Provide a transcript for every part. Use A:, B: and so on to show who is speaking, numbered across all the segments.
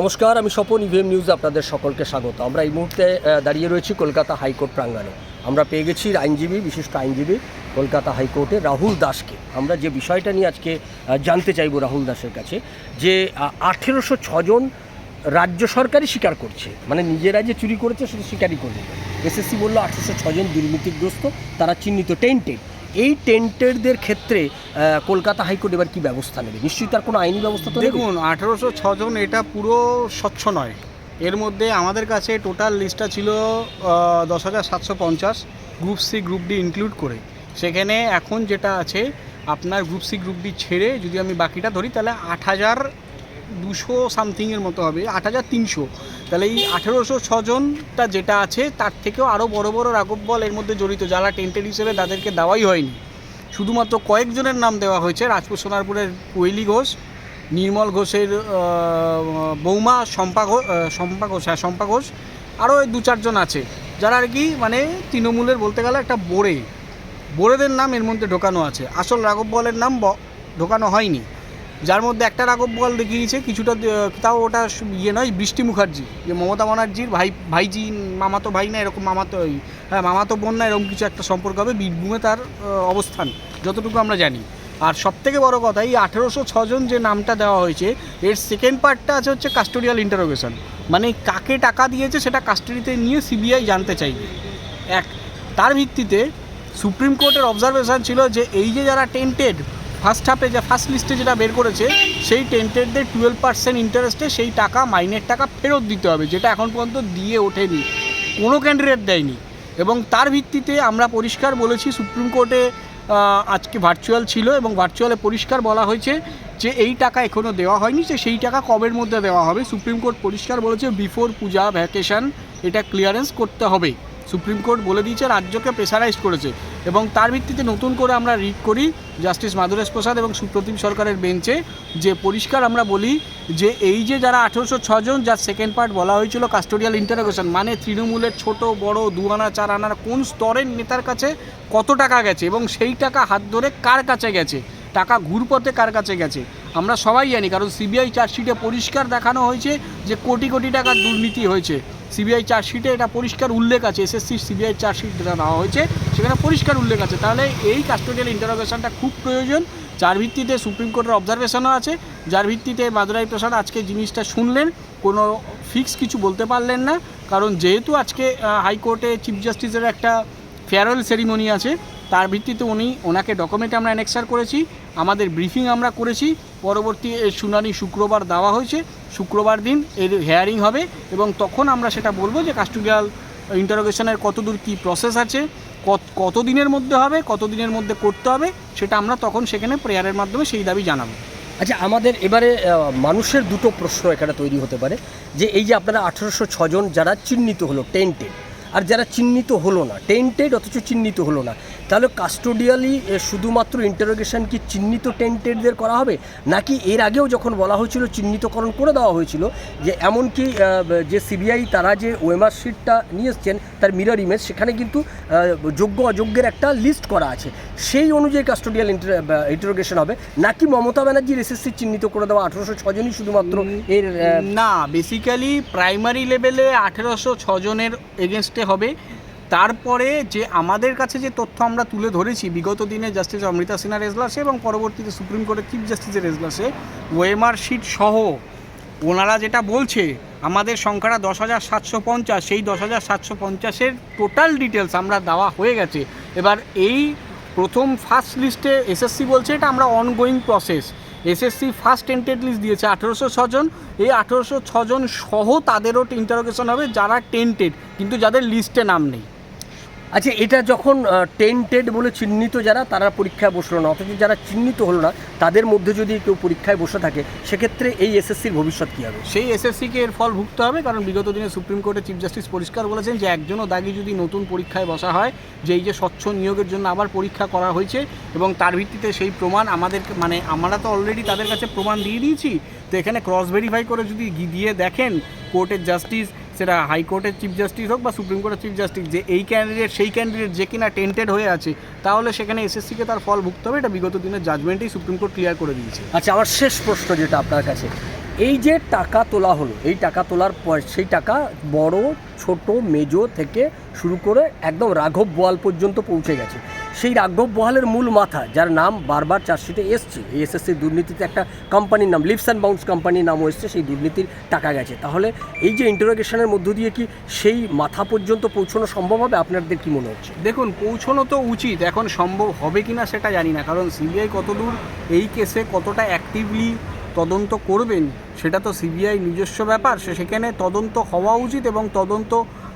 A: নমস্কার, আমি Swapan EVM news আপনাদের সকলকে স্বাগত। আমরা এই মুহূর্তে দাঁড়িয়ে রয়েছি কলকাতা হাইকোর্ট প্রাঙ্গণে। আমরা পেয়ে গেছি আইনজীবী, বিশিষ্ট আইনজীবী কলকাতা হাইকোর্টে রাহুল দাসকে। আমরা যে বিষয়টা নিয়ে আজকে জানতে চাইব রাহুল দাসের কাছে, যে আঠেরোশো ছজন রাজ্য সরকারই স্বীকার করছে। মানে নিজেরা যে চুরি করেছে, সেটা স্বীকারই করবে এসএসসি বলল আঠেরোশো ছজন দুর্নীতিগ্রস্ত, তারা চিহ্নিত টেন্টেড এই টেন্টেডদের ক্ষেত্রে কলকাতা হাইকোর্ট এবার কি ব্যবস্থা নেবে? নিশ্চয়ই তার কোনো আইনি ব্যবস্থা তো
B: দেখুন, আঠেরোশো ছজন এটা পুরো স্বচ্ছ নয়। এর মধ্যে আমাদের কাছে টোটাল লিস্টটা ছিল দশ হাজার সাতশো পঞ্চাশ group C, group D include করে। সেখানে এখন যেটা আছে, আপনার গ্রুপ সি, গ্রুপ ডি ছেড়ে যদি আমি বাকিটা ধরি, তাহলে আট হাজার দুশো সামথিংয়ের মতো হবে, আট হাজার তিনশো। তাহলে এই আঠেরোশো ছজনটা যেটা আছে, তার থেকেও আরও বড় বড় রাঘব বল এর মধ্যে জড়িত, যারা টেন্টেড হিসেবে তাদেরকে দেওয়াই হয়নি। শুধুমাত্র কয়েকজনের নাম দেওয়া হয়েছে, রাজপুত সোনারপুরের কোয়েলি ঘোষ, নির্মল ঘোষের বৌমা শম্পা ঘোষ শম্পা ঘোষ হ্যাঁ শম্পা ঘোষ আরও দু চারজন আছে, যারা আর কি মানে তৃণমূলের বলতে গেলে একটা বোড়ে। বোড়েদের নাম এর মধ্যে ঢোকানো আছে। আসল রাঘব বলের নাম ঢোকানো হয়নি। যার মধ্যে একটা রাঘব বল দেখিয়েছে, কিছুটা তাও ওটা ইয়ে নয়, বৃষ্টি মুখার্জি। যে মমতা ব্যানার্জির ভাই, ভাইজি, মামাতো ভাই না, এরকম মামাতো হ্যাঁ মামাতো বোন না, এরকম কিছু একটা সম্পর্ক হবে, বীরভূমে তার অবস্থান, যতটুকু আমরা জানি। আর সব থেকে বড় কথা, এই আঠেরোশো ছজন যে নামটা দেওয়া হয়েছে, এর সেকেন্ড পার্টটা আছে হচ্ছে কাস্টোডিয়াল ইন্টারোগেশন মানে কাকে টাকা দিয়েছে সেটা কাস্টাডিতে নিয়ে সিবিআই জানতে চাইবে। এক, তার ভিত্তিতে সুপ্রিম কোর্টের অবজারভেশন ছিল যে এই যে যারা টেন্টেড ফার্স্ট হাফে যে ফার্স্ট লিস্টে যেটা বের করেছে, সেই টেন্টেডদের টুয়েলভ পার্সেন্ট ইন্টারেস্টে সেই টাকা, মাইনের টাকা ফেরত দিতে হবে, যেটা এখন পর্যন্ত দিয়ে ওঠেনি, কোনো ক্যান্ডিডেট দেয়নি। এবং তার ভিত্তিতে আমরা পরিষ্কার বলেছি, সুপ্রিম কোর্টে আজকে ভার্চুয়াল ছিল এবং ভার্চুয়ালে পরিষ্কার বলা হয়েছে যে এই টাকা এখনও দেওয়া হয়নি, যে সেই টাকা কবের মধ্যে দেওয়া হবে। সুপ্রিম কোর্ট পরিষ্কার বলেছে বিফোর পূজা ভ্যাকেশন এটা ক্লিয়ারেন্স করতে হবে। সুপ্রিম কোর্ট বলে দিয়েছে, রাজ্যকে প্রেসারাইজ করেছে। এবং তার ভিত্তিতে নতুন করে আমরা রিড করি জাস্টিস মাধুরেশ প্রসাদ এবং সুপ্রতিম সরকারের বেঞ্চে। যে পরিষ্কার আমরা বলি যে এই যে যারা আঠেরোশো ছজন যার সেকেন্ড পার্ট বলা হয়েছিল কাস্টোডিয়াল ইন্টারোগেশন মানে তৃণমূলের ছোট, বড় দু আনা চার আনার কোন স্তরের নেতার কাছে কত টাকা গেছে এবং সেই টাকা হাত ধরে কার কাছে গেছে? টাকা ঘুরপথে কার কাছে গেছে? আমরা সবাই জানি, কারণ সিবিআই চার্জশিটে পরিষ্কার দেখানো হয়েছে যে কোটি কোটি টাকার দুর্নীতি হয়েছে। সিবিআই চার্জশিটে এটা পরিষ্কার উল্লেখ আছে এসএসসি সিবিআই চার্জশিট যেটা দেওয়া হয়েছে, সেখানে পরিষ্কার উল্লেখ আছে। তাহলে এই কাস্টোডিয়াল ইন্টারোগেশনটা খুব প্রয়োজন, যার ভিত্তিতে সুপ্রিম কোর্টের অবজারভেশনও আছে, যার ভিত্তিতে মাদুরাই প্রসাদ আজকে জিনিসটা শুনলেন, কোনো ফিক্স কিছু বলতে পারলেন না, কারণ যেহেতু আজকে হাইকোর্টে চিফ জাস্টিসের একটা ফেয়ারওয়েল সেরিমনি আছে তার ভিত্তিতে উনি ওনাকে ডকুমেন্ট আমরা অ্যানেক্সার করেছি, আমাদের ব্রিফিং আমরা করেছি, পরবর্তী এর শুনানি শুক্রবার দেওয়া হয়েছে, শুক্রবার দিন এর হেয়ারিং হবে এবং তখন আমরা সেটা বলব যে কাস্টোডিয়াল ইন্টারোগেশনের কতদূর কী প্রসেস আছে, কত দিনের মধ্যে হবে, কত দিনের মধ্যে করতে হবে, সেটা আমরা তখন সেখানে প্রেয়ারের মাধ্যমে সেই দাবি জানাব।
A: আচ্ছা আমাদের এবারে মানুষের দুটো প্রশ্ন এখানে তৈরি হতে পারে, যে এই যে আপনারা আঠেরোশো ছজন যারা চিহ্নিত হলো টেন্টেড আর যারা চিহ্নিত হলো না টেন্টেড অথচ চিহ্নিত হলো না তাহলে কাস্টোডিয়ালি শুধুমাত্র ইন্টারোগেশন কি চিহ্নিত টেন্টেডদের করা হবে? নাকি এর আগেও যখন বলা হয়েছিল চিহ্নিতকরণ করে দেওয়া হয়েছিল যে এমনকি যে সিবিআই তারা যে ওয়েমার শিটটা নিয়ে এসছেন তার মিরর ইমেজ সেখানে কিন্তু যোগ্য অযোগ্যের একটা লিস্ট করা আছে। সেই অনুযায়ী কাস্টোডিয়াল ইন্টারোগেশন হবে। নাকি মমতা ব্যানার্জির এসএসসি চিহ্নিত করে দেওয়া আঠেরোশো ছজনই শুধুমাত্র এর
B: না বেসিক্যালি প্রাইমারি লেভেলে আঠেরোশো ছজনের এগেনস্টে হবে। তারপরে যে আমাদের কাছে যে তথ্য আমরা তুলে ধরেছি, বিগত দিনে জাস্টিস অমৃতা সিনহার এজলাসে এবং পরবর্তীতে সুপ্রিম কোর্টের চিফ জাস্টিসের এজলাসে ওয়েমার শিট সহ ওনারা যেটা বলছে, আমাদের সংখ্যাটা দশ হাজার সাতশো পঞ্চাশ, সেই দশ হাজার সাতশো পঞ্চাশের টোটাল ডিটেলস আমরা দেওয়া হয়ে গেছে। এবার এই প্রথম ফার্স্ট লিস্টে এসএসসি বলছে, এটা আমরা ongoing process SSC first tainted list দিয়েছে আঠেরোশো ছজন এই আঠেরোশো ছজন সহ তাদেরও ইন্টারোগেশন হবে যারা টেন্টেড কিন্তু যাদের লিস্টে নাম নেই।
A: আচ্ছা এটা যখন টেন্টেড বলে চিহ্নিত যারা, তারা পরীক্ষায় বসল না, অথচ যারা চিহ্নিত হলো না, তাদের মধ্যে যদি কেউ পরীক্ষায় বসে থাকে, সেক্ষেত্রে এই এসএসসির ভবিষ্যৎ কী হবে?
B: সেই এসএসসিকে এর ফল ভুগতে হবে, কারণ বিগত দিনে সুপ্রিম কোর্টের চিফ জাস্টিস পরিষ্কার বলেছেন যে, একজনও দাগি যদি নতুন পরীক্ষায় বসা হয়, যে এই যে স্বচ্ছ নিয়োগের জন্য আবার পরীক্ষা করা হয়েছে, এবং তার ভিত্তিতে সেই প্রমাণ আমাদের মানে আমরা তো অলরেডি তাদের কাছে প্রমাণ দিয়ে দিয়েছি, তো এখানে ক্রস ভেরিফাই করে যদি দিয়ে দেখেন, কোর্টের জাস্টিস সেটা হাইকোর্টের চিফ জাস্টিস হোক বা সুপ্রিম কোর্টের চিফ জাস্টিস, যে এই ক্যান্ডিডেট সেই ক্যান্ডিডেট যে কিনা টেন্টেড হয়ে আছে, তাহলে সেখানে এসএসসিকে তার ফল ভুগতে হবে। এটা বিগত দিনের জাজমেন্টেই সুপ্রিম কোর্ট ক্লিয়ার করে দিয়েছে।
A: আচ্ছা আমার শেষ প্রশ্ন যেটা আপনার কাছে। এই যে টাকা তোলা হলো, এই টাকা তোলার পর সেই টাকা বড়, ছোট, মেজো থেকে শুরু করে একদম রাঘব বোয়াল পর্যন্ত পৌঁছে গেছে। সেই রাঘব বোয়ালের মূল মাথা, যার নাম বারবার চার্জশিটে এসছে। এই এসএসসি দুর্নীতিতে একটা কোম্পানির নাম লিপস অ্যান্ড বাউন্স কোম্পানির নামও এসছে, সেই দুর্নীতির টাকা গেছে। তাহলে এই যে ইন্টারোগেশনের মধ্য দিয়ে কি সেই মাথা পর্যন্ত পৌঁছানো সম্ভব হবে? আপনাদের কি মনে হচ্ছে?
B: দেখুন, পৌঁছানো তো উচিত, এখন সম্ভব হবে কি না সেটা জানি না। কারণ সিবিআই কতদূর এই কেসে কতটা অ্যাক্টিভলি তদন্ত করবেন, সেটা তো সিবিআই নিজস্ব ব্যাপার। সে সেখানে তদন্ত হওয়া উচিত এবং তদন্ত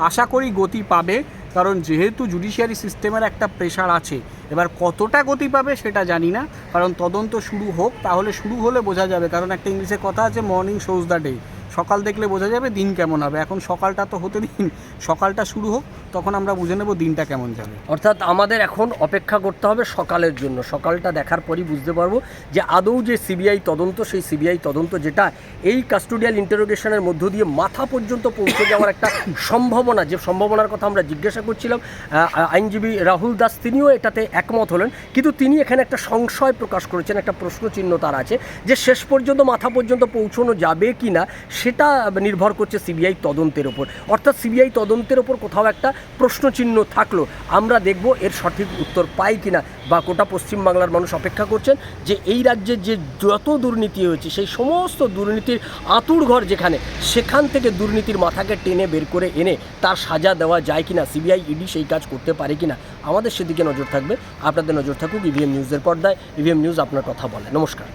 B: আশা করি গতি পাবে। কারণ যেহেতু জুডিশিয়ারি সিস্টেমের একটা প্রেশার আছে, এবার কতটা গতি পাবে সেটা জানি না, কারণ তদন্ত শুরু হোক, তাহলে শুরু হলে বোঝা যাবে, কারণ একটা ইংলিশে কথা আছে মর্নিং শোজ দ্য ডে সকাল দেখলে বোঝা যাবে দিন কেমন হবে। এখন সকালটা তো হতে দিন, সকালটা শুরু হোক, তখন আমরা বুঝে নেব দিনটা কেমন যাবে।
A: অর্থাৎ আমাদের এখন অপেক্ষা করতে হবে সকালের জন্য। সকালটা দেখার পরই বুঝতে পারব যে আদৌ যে সিবিআই তদন্ত, সেই সিবিআই তদন্ত যেটা এই কাস্টোডিয়াল ইন্টারোগেশনের মধ্য দিয়ে মাথা পর্যন্ত পৌঁছে যাওয়ার একটা সম্ভাবনা, যে সম্ভাবনার কথা আমরা জিজ্ঞাসা করছিলাম আইনজীবী রাহুল দাস, তিনিও এটাতে একমত হলেন। কিন্তু তিনি এখানে একটা সংশয় প্রকাশ করেছেন, একটা প্রশ্নচিহ্ন তার আছে যে শেষ পর্যন্ত মাথা পর্যন্ত পৌঁছানো যাবে কি না সেটা নির্ভর করছে সিবিআই তদন্তের ওপর। অর্থাৎ সিবিআই তদন্তের ওপর কোথাও একটা প্রশ্নচিহ্ন থাকল। আমরা দেখব এর সঠিক উত্তর পাই কিনা বা গোটা পশ্চিমবাংলার মানুষ অপেক্ষা করছেন যে এই রাজ্যের যে যত দুর্নীতি হয়েছে, সেই সমস্ত দুর্নীতির আঁতুর ঘর যেখানে, সেখান থেকে দুর্নীতির মাথাকে টেনে বের করে এনে তার সাজা দেওয়া যায় কিনা, সিবিআই ইডি সেই কাজ করতে পারে কিনা, আমাদের সেদিকে নজর থাকবে। আপনাদের নজর থাকুক ইভিএম নিউজের পর্দায়। ইভিএম নিউজ আপনার কথা বলে। নমস্কার।